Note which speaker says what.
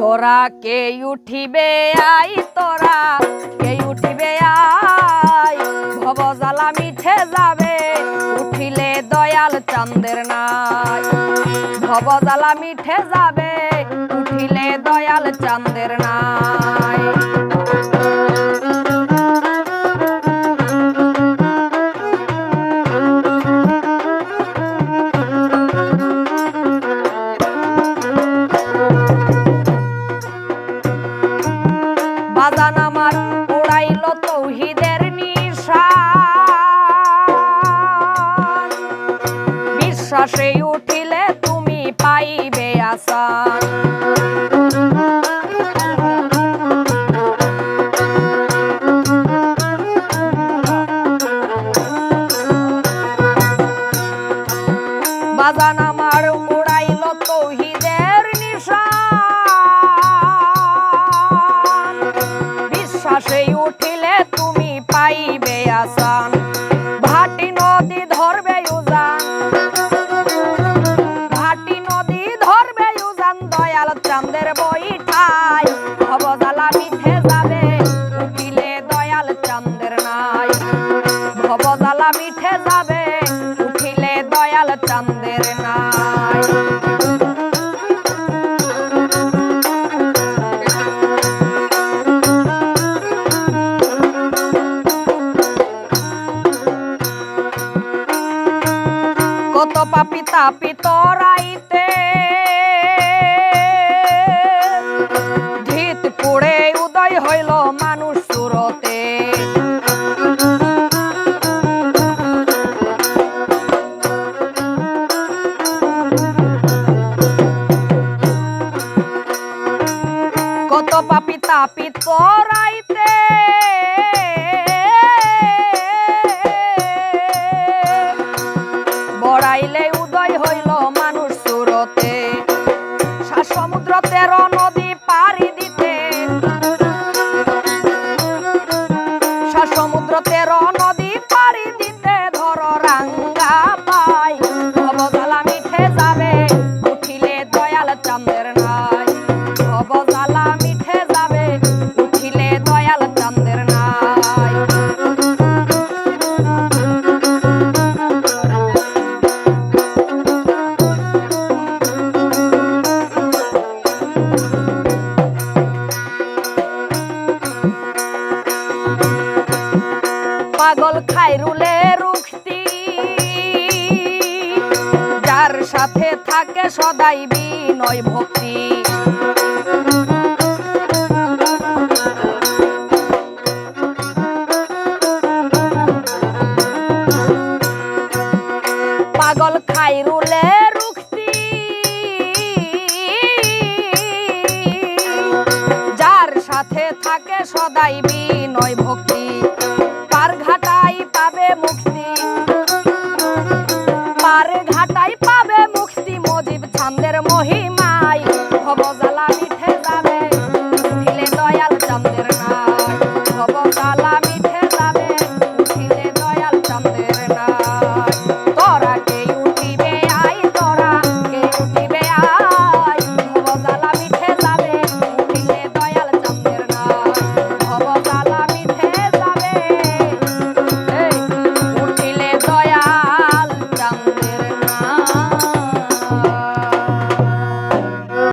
Speaker 1: তোরা কে উঠিবে আই তোরা? কে উঠিবে আই? ভব জ্বালা মিঠে যাবে, উঠিলে দয়াল চন্দ্রের নাই। ভব জ্বালা মিঠে যাবে, উঠিলে দয়াল চন্দ্রের নাই বিশ্বাসে উঠিলে তুমি পাইবে আসান বাজান দয়াল বইঠাই ভবজালা মিঠে যাবে উঠিলে দয়াল চাঁদের নাই। ভবজালা মিঠে যাবে উঠিলে দয়াল চাঁদের নাই। কত পাপি তাপি পাপি তাপি পরাইতে বড়াইলে উদয় হইল মানুষ সুরতে। সা- সমুদ্র তেরো নদী পাড়ি খাইরুলে রুখতি। যার সাথে থাকে সদাই বিনয় ভক্তি। পাগল খাইরুলে রুখতি। যার সাথে থাকে সদাই বিনয় ভক্তি।